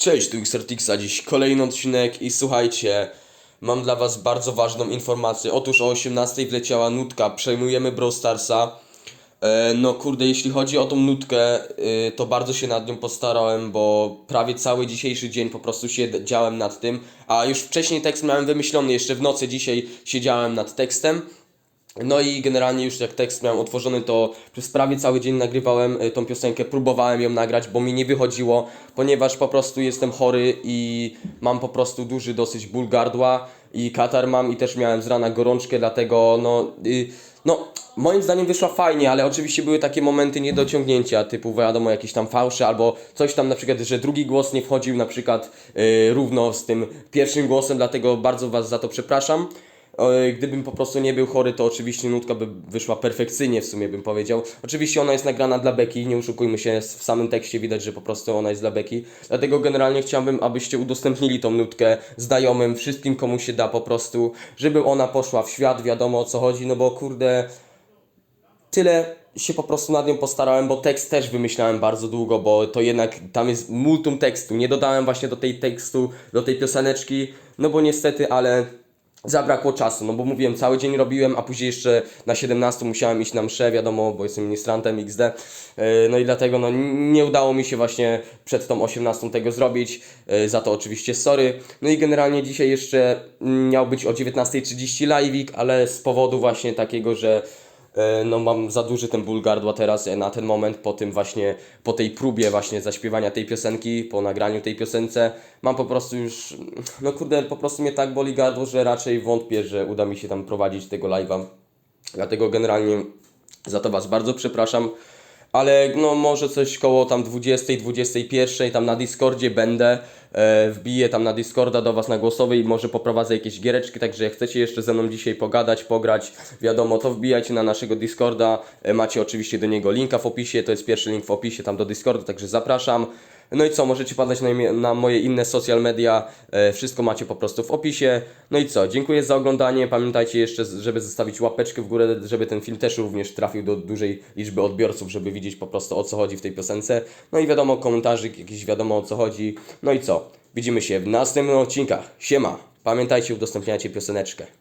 Cześć, tu Xertixa, dziś kolejny odcinek i słuchajcie, mam dla was bardzo ważną informację. Otóż o 18 wleciała nutka, przejmujemy Brawl Starsa. E, no kurde, jeśli chodzi o tą nutkę, y, to bardzo się nad nią postarałem, bo prawie cały dzisiejszy dzień po prostu siedziałem nad tym, a już wcześniej tekst miałem wymyślony, jeszcze w nocy dzisiaj siedziałem nad tekstem. No i generalnie już jak tekst miałem otworzony, to przez prawie cały dzień nagrywałem y, tą piosenkę, próbowałem ją nagrać, bo mi nie wychodziło, ponieważ po prostu jestem chory i mam po prostu duży dosyć ból gardła i katar mam i też miałem z rana gorączkę, dlatego no, y, no moim zdaniem wyszła fajnie, ale oczywiście były takie momenty niedociągnięcia, typu wiadomo jakieś tam fałsze albo coś tam na przykład, że drugi głos nie wchodził na przykład y, równo z tym pierwszym głosem, dlatego bardzo Was za to przepraszam. Gdybym po prostu nie był chory, to oczywiście nutka by wyszła perfekcyjnie w sumie bym powiedział. Oczywiście ona jest nagrana dla Beki, nie oszukujmy się, w samym tekście widać, że po prostu ona jest dla Beki. Dlatego generalnie chciałbym, abyście udostępnili tą nutkę znajomym, wszystkim komu się da po prostu, żeby ona poszła w świat, wiadomo o co chodzi, no bo kurde, tyle się po prostu nad nią postarałem, bo tekst też wymyślałem bardzo długo, bo to jednak tam jest multum tekstu. Nie dodałem właśnie do tej tekstu, do tej pioseneczki, no bo niestety, ale zabrakło czasu, no bo mówiłem, cały dzień robiłem, a później jeszcze na 17 musiałem iść na mszę, wiadomo, bo jestem ministrantem XD, Yy, no i dlatego no, nie udało mi się właśnie przed tą 18 tego zrobić, Yy, za to oczywiście sorry. No i generalnie dzisiaj jeszcze miał być o 19.30 live'ik, ale z powodu właśnie takiego, że E, no mam za duży ten ból gardła teraz e, na ten moment, po tym właśnie, po tej próbie właśnie zaśpiewania tej piosenki, po nagraniu tej piosence, mam po prostu już, no kurde, po prostu mnie tak boli gardło, że raczej wątpię, że uda mi się tam prowadzić tego live'a. Dlatego generalnie za to Was bardzo przepraszam. Ale no może coś koło tam 20, 21 tam na Discordzie będę. E, wbiję tam na Discorda do Was na głosowy i może poprowadzę jakieś giereczki, także jak chcecie jeszcze ze mną dzisiaj pogadać, pograć, wiadomo, to wbijajcie na naszego Discorda. E, macie oczywiście do niego linka w opisie, to jest pierwszy link w opisie tam do Discorda, także zapraszam. No i co, możecie padać na, na moje inne social media, e, wszystko macie po prostu w opisie. No i co, dziękuję za oglądanie, pamiętajcie jeszcze, żeby zostawić łapeczkę w górę, żeby ten film też również trafił do dużej liczby odbiorców, żeby widzieć po prostu o co chodzi w tej piosence. No i wiadomo, komentarzyk jakiś wiadomo o co chodzi. No i co, widzimy się w następnych odcinkach. Siema, pamiętajcie, udostępniajcie pioseneczkę.